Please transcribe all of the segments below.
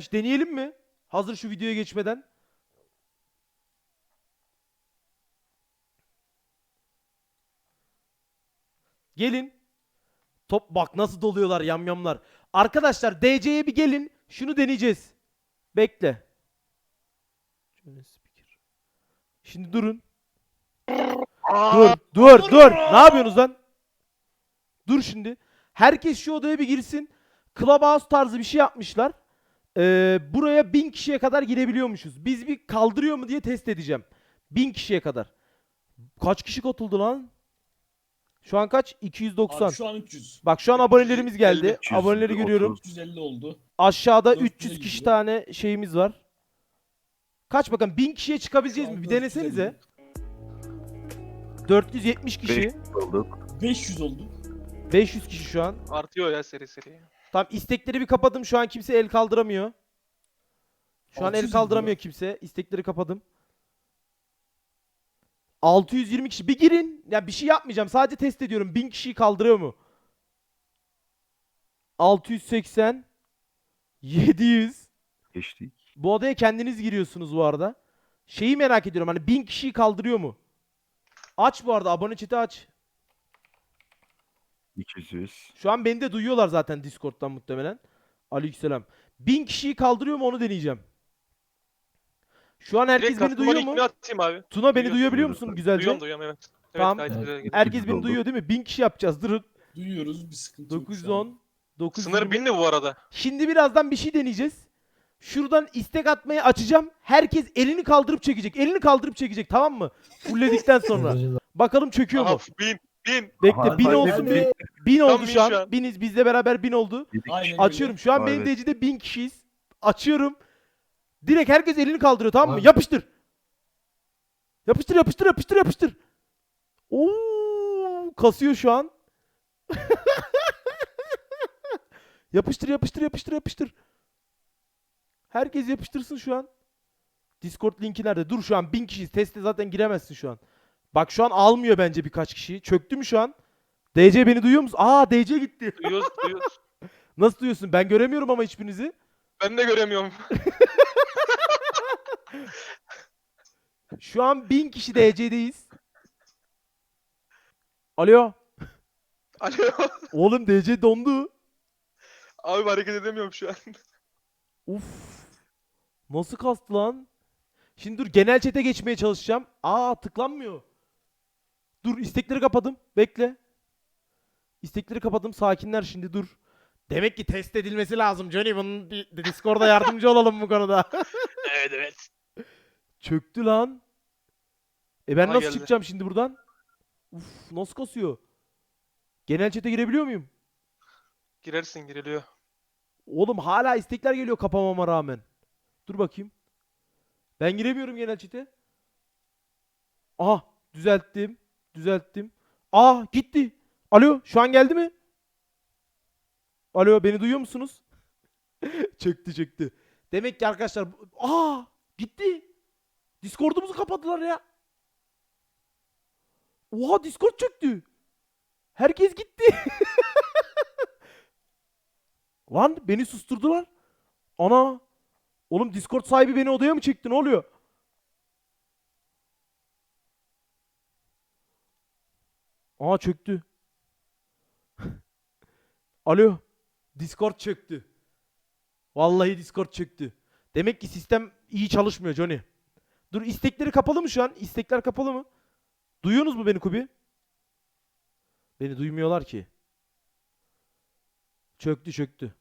Deneyelim mi? Hazır şu videoya geçmeden. Gelin. Top bak nasıl doluyorlar yamyamlar. Arkadaşlar DC'ye bir gelin. Şunu deneyeceğiz. Bekle. Şimdi durun. Dur, dur, dur. Ne yapıyorsunuz lan? Dur şimdi. Herkes şu odaya bir girsin. Clubhouse tarzı bir şey yapmışlar. Ee, buraya bin kişiye kadar girebiliyormuşuz. Biz bir kaldırıyor mu diye test edeceğim. Bin kişiye kadar. Kaç kişi katıldı lan? Şu an kaç? 290. Abi şu an 300. Bak şu an abonelerimiz geldi. 300, Aboneleri 30. görüyorum. 350 oldu. Aşağıda 400'e 300 kişi gidiyor. tane şeyimiz var. Kaç bakalım 1000 kişiye çıkabileceğiz mi? Bir 450. denesenize. 470 kişi. 500 olduk. 500 oldu. 500 kişi şu an. Artıyor ya seri seri. Tamam istekleri bir kapadım. Şu an kimse el kaldıramıyor. Şu an el 600 kaldıramıyor kimse. İstekleri kapadım. 620 kişi. Bir girin. Ya bir şey yapmayacağım. Sadece test ediyorum. 1000 kişiyi kaldırıyor mu? 680 700 Geçtik. Bu odaya kendiniz giriyorsunuz bu arada. Şeyi merak ediyorum. Hani 1000 kişiyi kaldırıyor mu? Aç bu arada. Abone chat'i aç. 200. Şu an beni de duyuyorlar zaten Discord'dan muhtemelen. Aleykümselam. 1000 kişiyi kaldırıyor mu onu deneyeceğim. Şu an herkes Direkt beni duyuyor mu? atayım abi. Tuna beni Duyuyorum, duyabiliyor duyuyorum. musun güzelce? Duyuyorum duyuyorum evet. Evet Tamam. gayet güzel. Herkes beni duyuyor değil mi? 1000 kişi yapacağız. Durun. Duyuyoruz bir sıkıntı yok. şu an. 910 900 Sınır bindi bu arada. Şimdi birazdan bir şey deneyeceğiz. Şuradan istek atmayı açacağım. Herkes elini kaldırıp çekecek. Elini kaldırıp çekecek tamam mı? Fullledikten sonra. Bakalım çöküyor mu? Aha bin bin. Bekle Aha, 1000 hadi olsun bin. bir. 1000 Tam oldu bin şu şu an. an. Biniz bizle beraber 1000 oldu. Yedik. Aynen öyle. Açıyorum. Şu an Aa, benim. DC'de 1000 kişiyiz. Açıyorum. Direkt herkes elini kaldırıyor tamam mı? Yapıştır. Yapıştır yapıştır yapıştır yapıştır. Oo, kasıyor şu an. yapıştır yapıştır yapıştır yapıştır. Herkes yapıştırsın şu an. Discord linki nerede? Dur şu an 1000 kişiyiz. Teste zaten giremezsin şu an. Bak şu an almıyor bence birkaç kişiyi. Çöktü mü şu an? DC beni duyuyor musun? Aa DC gitti. Duyuyoruz duyuyoruz. Nasıl duyuyorsun? Ben göremiyorum ama hiçbirinizi. Ben de göremiyorum. Şu an 1000 kişi DC'deyiz. Alo. Alo. Oğlum DC dondu. Abi hareket edemiyorum şu an. Uf. Nasıl kastı lan? Şimdi dur genel chat'e geçmeye çalışacağım. Aa tıklanmıyor. Dur istekleri kapadım. Bekle. İstekleri kapadım. Sakinler şimdi dur. Demek ki test edilmesi lazım Johnny. Bunun bir Discord'a yardımcı olalım bu konuda. evet evet. Çöktü lan. E ben Bana nasıl geldi. çıkacağım şimdi buradan? Uf nasıl kasıyor? Genel chat'e girebiliyor muyum? Girersin giriliyor. Oğlum hala istekler geliyor kapamama rağmen. Dur bakayım. Ben giremiyorum genel chat'e. Aha düzelttim. Düzelttim. Aa gitti. Alo şu an geldi mi? Alo beni duyuyor musunuz? çöktü çöktü. Demek ki arkadaşlar aa gitti. Discord'umuzu kapadılar ya. Oha Discord çöktü. Herkes gitti. Lan beni susturdular. Ana. Oğlum Discord sahibi beni odaya mı çekti? Ne oluyor? Aa çöktü. Alo. Discord çöktü. Vallahi Discord çöktü. Demek ki sistem iyi çalışmıyor Johnny. Dur istekleri kapalı mı şu an? İstekler kapalı mı? Duyuyorsunuz mu beni Kubi? Beni duymuyorlar ki. Çöktü çöktü.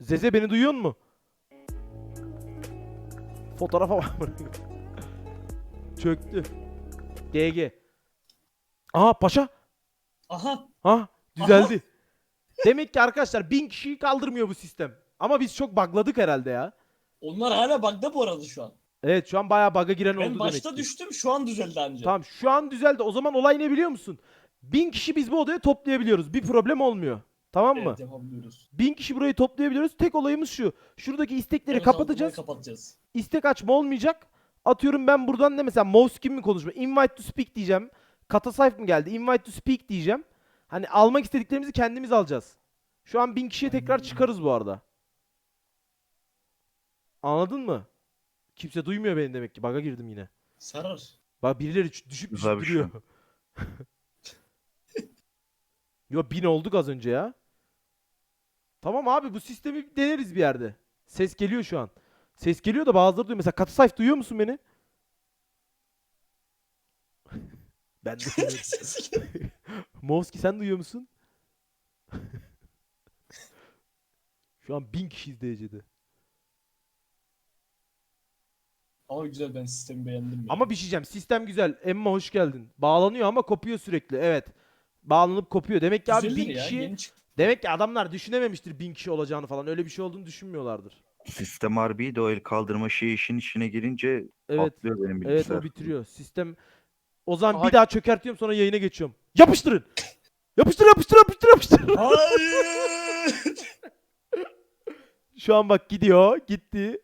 Zeze beni duyuyor mu? Fotoğrafa bak. çöktü. GG. Aha paşa. Aha. Ha düzeldi. Demek ki arkadaşlar bin kişiyi kaldırmıyor bu sistem. Ama biz çok bugladık herhalde ya. Onlar hala bug'da bu arada şu an. Evet şu an bayağı bug'a giren Ben oldu başta demek ki. düştüm şu an düzeldi anca. Tamam şu an düzeldi. O zaman olay ne biliyor musun? Bin kişi biz bu odaya toplayabiliyoruz. Bir problem olmuyor. Tamam mı? Evet yapabiliyoruz. Bin kişi burayı toplayabiliyoruz. Tek olayımız şu. Şuradaki istekleri Evet, kapatacağız. kapatacağız. İstek açma olmayacak. Atıyorum ben buradan ne mesela mouse kim mi konuşma? Invite to speak diyeceğim. Kata sayf mı geldi? Invite to speak diyeceğim. Hani almak istediklerimizi kendimiz alacağız. Şu an bin kişiye tekrar çıkarız bu arada. Anladın mı? Kimse duymuyor beni demek ki. Baga girdim yine. Sarar. Bak birileri ç- düşüp Güzel düşüp bir şey. duruyor. Yo bin olduk az önce ya. Tamam abi bu sistemi deneriz bir yerde. Ses geliyor şu an. Ses geliyor da bazıları duyuyor. Mesela katı sayf duyuyor musun beni? Ben de duyuyorum. Movski sen duyuyor musun? Şu an bin kişi DC'de. Ama güzel ben sistemi beğendim. ya. Ama bir şey diyeceğim. Sistem güzel. Emma hoş geldin. Bağlanıyor ama kopuyor sürekli. Evet. Bağlanıp kopuyor. Demek ki abi Düzelir bin ya, kişi... Demek ki adamlar düşünememiştir bin kişi olacağını falan. Öyle bir şey olduğunu düşünmüyorlardır. Sistem harbi de o el kaldırma şeyi işin içine girince Evet. patlıyor benim Evet bilgisayar. o bitiriyor. Sistem o zaman Aha. bir daha çökertiyorum sonra yayına geçiyorum. Yapıştırın. Yapıştır yapıştır yapıştır yapıştır. Hayır. Şu an bak gidiyor. Gitti.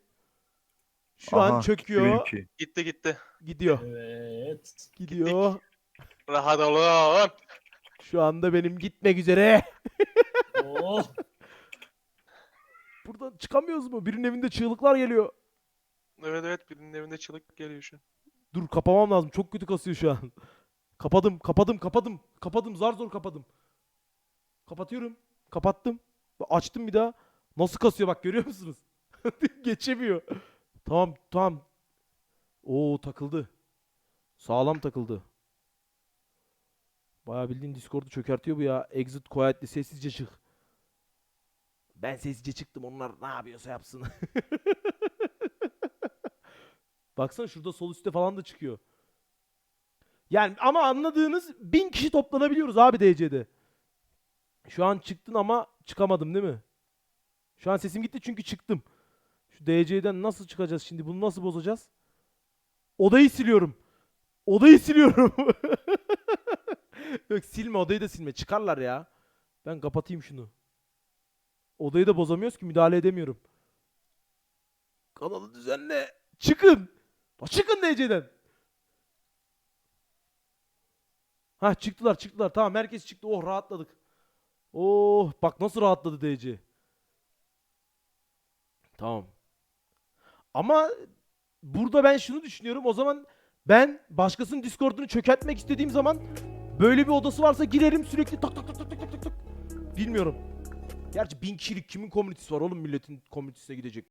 Şu an Aha, çöküyor. benimki. Gitti gitti. Gidiyor. evet. Gidiyor. Rahat olun. Şu anda benim gitmek üzere. Oh. Buradan çıkamıyoruz mu? Birinin evinde çığlıklar geliyor. Evet evet birinin evinde çığlık geliyor şu an. Dur kapamam lazım. Çok kötü kasıyor şu an. Kapadım, kapadım, kapadım. Kapadım, zar zor kapadım. Kapatıyorum. Kapattım. Açtım bir daha. Nasıl kasıyor bak görüyor musunuz? Geçemiyor. Tamam, tamam. Oo takıldı. Sağlam takıldı. Bayağı bildiğin Discord'u çökertiyor bu ya. Exit quietly sessizce çık. Ben sessizce çıktım. Onlar ne yapıyorsa yapsın. Baksana şurada sol üstte falan da çıkıyor. Yani ama anladığınız bin kişi toplanabiliyoruz abi DC'de. Şu an çıktın ama çıkamadım değil mi? Şu an sesim gitti çünkü çıktım. Şu DC'den nasıl çıkacağız şimdi? Bunu nasıl bozacağız? Odayı siliyorum. Odayı siliyorum. Yok silme odayı da silme. Çıkarlar ya. Ben kapatayım şunu. Odayı da bozamıyoruz ki müdahale edemiyorum. Kanalı düzenle. Çıkın. Çıkın DC'den. Ha çıktılar çıktılar. Tamam herkes çıktı. Oh rahatladık. Oh bak nasıl rahatladı DC. Tamam. Ama burada ben şunu düşünüyorum. O zaman ben başkasının Discord'unu çökertmek istediğim zaman böyle bir odası varsa girerim sürekli tak tak tak tak tak tak tak. Bilmiyorum. Gerçi bin kişilik kimin komünitesi var oğlum milletin komünitesine gidecek.